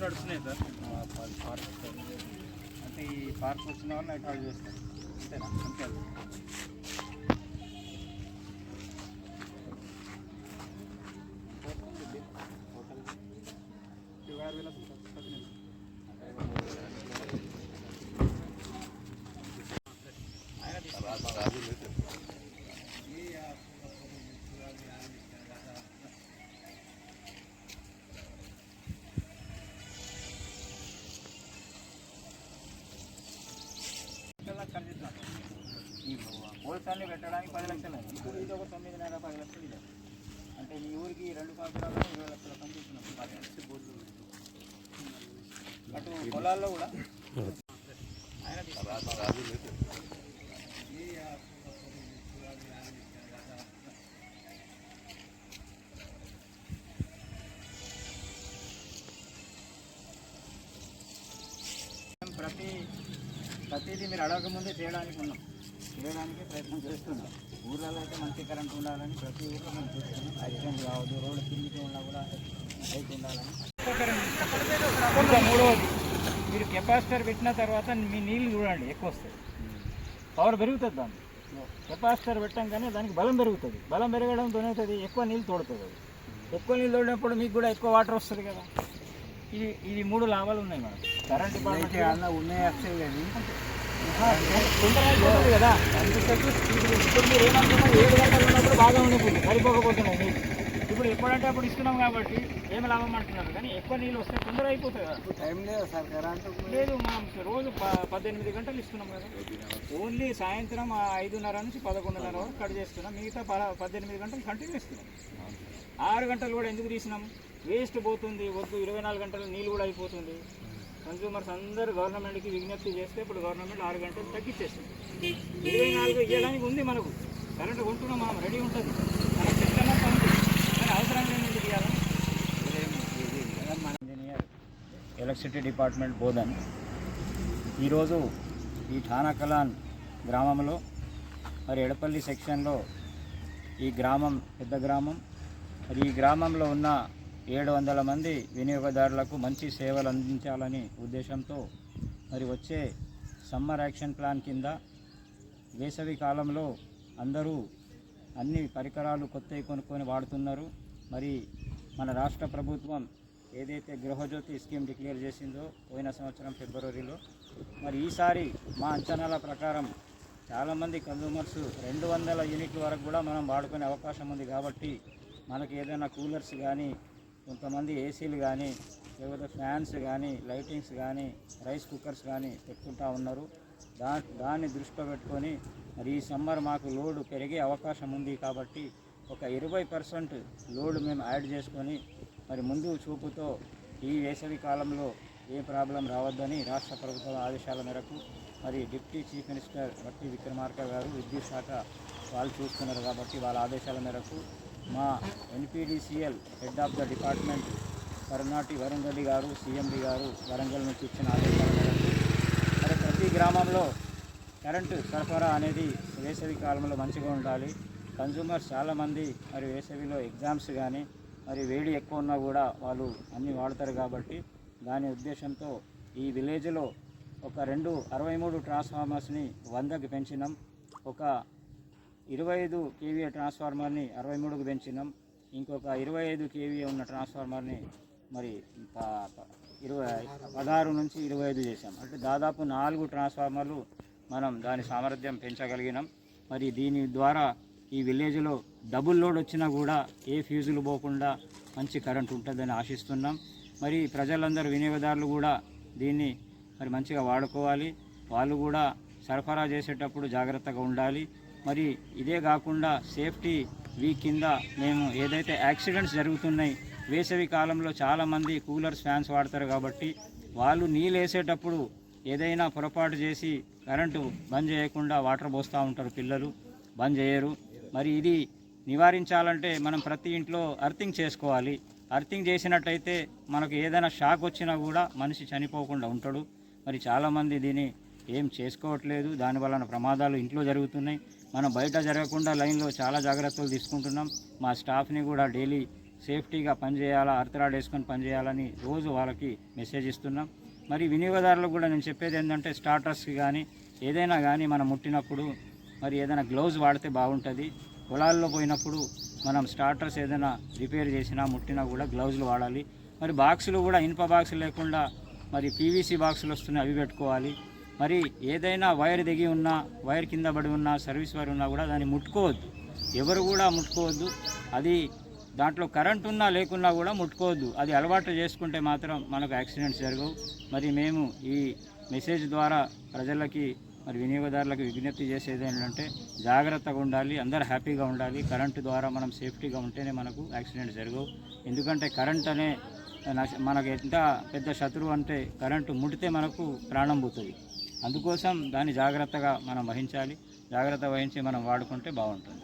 నడుస్తున్నాయి sir park అంటే ఈ పార్క్ వచ్చిన వాళ్ళు నైట్ అవుట్ చేస్తారు అంతేనా అంతే ప్రభుత్వాన్ని పెట్టడానికి పది లక్షలు అయింది. ఇప్పుడు ఇది ఒక తొమ్మిదిన్నర పది లక్షలు ఇది. అంటే మీ ఊరికి రెండు సంవత్సరాలు ఇరవై లక్షల పని చేస్తున్నాం అటు పొలాల్లో కూడా. ఆయన ప్రతి ప్రతిదీ మీరు అడగకముందే చేయడానికి ఉన్నాం. చేయడానికి ప్రయత్నం చేస్తున్నాం. ఊర్లలో అయితే మంచి కరెంట్ ఉండాలని ప్రతి ఊర్లో మనం చూస్తున్నాం. యాక్సిడెంట్ కావద్దు రోడ్డు కిందికి ఉన్నా కూడా హైట్ ఉండాలని. మూడవది మీరు కెపాసిటర్ పెట్టిన తర్వాత మీ నీళ్ళు చూడండి ఎక్కువ వస్తాయి. పవర్ పెరుగుతుంది దాన్ని కెపాసిటర్ పెట్టంగానే దానికి బలం పెరుగుతుంది. బలం పెరగడంతో అవుతుంది ఎక్కువ నీళ్ళు తోడుతుంది అది. ఎక్కువ నీళ్ళు తోడినప్పుడు మీకు కూడా ఎక్కువ వాటర్ వస్తుంది కదా. ఇది ఇది మూడు లాభాలు ఉన్నాయి మేడం. కరెంట్ ఉన్నాయి? తొందరగా అయిపోతుంది కదా అందుకోసం ఇప్పుడు మీరు ఏడు గంటలు ఉన్నప్పుడు బాగా ఉండిపోతుంది సరిపోకపోతున్నాయి నీళ్ళు ఇప్పుడు ఎప్పుడంటే అప్పుడు ఇస్తున్నాం కాబట్టి ఏమి లాభం అంటున్నారు కానీ ఎక్కువ నీళ్ళు వస్తే తొందర అయిపోతుంది కదా టైం లేదు సార్ కరెంట్ లేదు మనం రోజు పద్దెనిమిది గంటలు ఇస్తున్నాం కదా ఓన్లీ సాయంత్రం ఆ ఐదున్నర నుంచి పదకొండున్నర వరకు కట్ చేస్తున్నాం మిగతా పద్దెనిమిది గంటలు కంటిన్యూ ఇస్తున్నాం ఆరు గంటలు కూడా ఎందుకు తీసినాం వేస్ట్ పోతుంది వద్దు ఇరవై నాలుగు గంటలు నీళ్ళు కూడా అయిపోతుంది కన్స్యూమర్స్ అందరూ గవర్నమెంట్కి విజ్ఞప్తి చేస్తే ఇప్పుడు గవర్నమెంట్ ఆరు గంటలు తగ్గించేస్తుంది ఇరవై నాలుగు ఇవ్వడానికి ఉంది మనకు. కరెంట్ కొంటున్నాం మనం రెడీ ఉంటుంది. మనం చెప్తున్నా కానీ అవసరం లేని ఎందుకు ఇంజనీర్ ఎలక్ట్రిసిటీ డిపార్ట్మెంట్ బోధన్. ఈరోజు ఈ ఠానాకలాన్ గ్రామంలో మరి ఎడపల్లి సెక్షన్లో ఈ గ్రామం పెద్ద గ్రామం మరి ఈ గ్రామంలో ఉన్న ఏడు వందల మంది వినియోగదారులకు మంచి సేవలు అందించాలని ఉద్దేశంతో మరి వచ్చే సమ్మర్ యాక్షన్ ప్లాన్ కింద వేసవి కాలంలో అందరూ అన్ని పరికరాలు కొత్తవి కొనుక్కొని వాడుతున్నారు. మరి మన రాష్ట్ర ప్రభుత్వం ఏదైతే గృహజ్యోతి స్కీమ్ డిక్లేర్ చేసిందో పోయిన సంవత్సరం ఫిబ్రవరిలో మరి ఈసారి మా అంచనాల ప్రకారం చాలామంది కన్జ్యూమర్స్ రెండు వందల యూనిట్ల వరకు కూడా మనం వాడుకునే అవకాశం ఉంది కాబట్టి మనకి ఏదైనా కూలర్స్ కానీ కొంతమంది ఏసీలు కానీ లేకపోతే ఫ్యాన్స్ కానీ లైటింగ్స్ కానీ రైస్ కుక్కర్స్ కానీ పెట్టుకుంటా ఉన్నారు. దా దాన్ని దృష్టిలో పెట్టుకొని మరి ఈ సమ్మర్ మాకు లోడ్ పెరిగే అవకాశం ఉంది కాబట్టి ఒక ఇరవై పర్సెంట్ లోడ్ మేము యాడ్ చేసుకొని మరి ముందు చూపుతో ఈ వేసవి కాలంలో ఏ ప్రాబ్లం రావద్దని రాష్ట్ర ప్రభుత్వం ఆదేశాల మేరకు మరి డిప్యూటీ చీఫ్ మినిస్టర్ బట్టి విక్రమార్క గారు విద్యుత్ శాఖ వాళ్ళు చూస్తున్నారు కాబట్టి వాళ్ళ ఆదేశాల మేరకు మా NPDCL head of the department Karunati Varun Reddy గారు సీఎండి గారు వరంగల్ నుంచి ఇచ్చిన ఆదేశాల మేరకు మరి ప్రతి గ్రామంలో కరెంటు సరఫరా అనేది వేసవి కాలంలో మంచిగా ఉండాలి. కన్జ్యూమర్స్ చాలామంది మరి వేసవిలో ఎగ్జామ్స్ కానీ మరి వేడి ఎక్కువ ఉన్నా కూడా వాళ్ళు అన్నీ వాడతారు కాబట్టి దాని ఉద్దేశంతో ఈ విలేజ్లో ఒక రెండు అరవై మూడు ట్రాన్స్ఫార్మర్స్ని వందకి పెంచినాం. ఒక ఇరవై ఐదు కేవీఏ ట్రాన్స్ఫార్మర్ని అరవై మూడుకు పెంచినాం. ఇంకొక ఇరవై ఐదు కేవీఏ ఉన్న ట్రాన్స్ఫార్మర్ని మరి ఇరవై పదహారు నుంచి ఇరవై ఐదు చేసాం అంటే దాదాపు నాలుగు ట్రాన్స్ఫార్మర్లు మనం దాని సామర్థ్యం పెంచగలిగినాం. మరి దీని ద్వారా ఈ విలేజ్లో డబుల్ లోడ్ వచ్చినా కూడా ఏ ఫ్యూజులు పోకుండా మంచి కరెంట్ ఉంటుందని ఆశిస్తున్నాం. మరి ప్రజలందరూ వినియోగదారులు కూడా దీన్ని మరి మంచిగా వాడుకోవాలి. వాళ్ళు కూడా సరఫరా చేసేటప్పుడు జాగ్రత్తగా ఉండాలి. మరి ఇదే కాకుండా సేఫ్టీ వీక్ కింద మేము ఏదైతే యాక్సిడెంట్స్ జరుగుతున్నాయి వేసవి కాలంలో చాలామంది కూలర్స్ ఫ్యాన్స్ వాడతారు కాబట్టి వాళ్ళు నీళ్ళు వేసేటప్పుడు ఏదైనా పొరపాటు చేసి కరెంటు బంద్ చేయకుండా వాటర్ పోస్తూ ఉంటారు పిల్లలు బంద్ చేయరు. మరి ఇది నివారించాలంటే మనం ప్రతి ఇంట్లో అర్థింగ్ చేసుకోవాలి. అర్థింగ్ చేసినట్టయితే మనకు ఏదైనా షాక్ వచ్చినా కూడా మనిషి చనిపోకుండా ఉంటాడు. మరి చాలామంది దీన్ని ఏం చేసుకోవట్లేదు దాని వలన ప్రమాదాలు ఇంట్లో జరుగుతున్నాయి. మనం బయట జరగకుండా లైన్లో చాలా జాగ్రత్తలు తీసుకుంటున్నాం. మా స్టాఫ్ని కూడా డైలీ సేఫ్టీగా పనిచేయాలా అర్థరాడ్ వేసుకొని పనిచేయాలని రోజు వాళ్ళకి మెసేజ్ ఇస్తున్నాం. మరి వినియోగదారులకు కూడా నేను చెప్పేది ఏంటంటే స్టార్టర్స్కి కానీ ఏదైనా కానీ మనం ముట్టినప్పుడు మరి ఏదైనా గ్లౌజ్ వాడితే బాగుంటుంది. పొలాల్లో పోయినప్పుడు మనం స్టార్టర్స్ ఏదైనా రిపేర్ చేసినా ముట్టినా కూడా గ్లౌజులు వాడాలి. మరి బాక్సులు కూడా ఇనుప బాక్సులు లేకుండా మరి పీవీసీ బాక్సులు వస్తున్నాయి అవి పెట్టుకోవాలి. మరి ఏదైనా వైర్ దిగి ఉన్నా వైర్ కింద పడి ఉన్నా సర్వీస్ వైర్ ఉన్నా కూడా దాన్ని ముట్టుకోవద్దు. ఎవరు కూడా ముట్టుకోవద్దు. అది దాంట్లో కరెంట్ ఉన్నా లేకున్నా కూడా ముట్టుకోవద్దు. అది అలవాటు చేసుకుంటే మాత్రం మనకు యాక్సిడెంట్స్ జరగవు. మరి మేము ఈ మెసేజ్ ద్వారా ప్రజలకి మరి వినియోగదారులకు విజ్ఞప్తి చేసేది ఏంటంటే జాగ్రత్తగా ఉండాలి. అందరు హ్యాపీగా ఉండాలి. కరెంటు ద్వారా మనం సేఫ్టీగా ఉంటేనే మనకు యాక్సిడెంట్ జరగవు. ఎందుకంటే కరెంట్ అనే మనకు ఎంత పెద్ద శత్రువు అంటే కరెంటు ముడితే మనకు ప్రాణం పోతుంది. అందుకోసం దాన్ని జాగ్రత్తగా మనం వహించాలి. జాగ్రత్త వహించి మనం వాడుకుంటే బాగుంటుంది.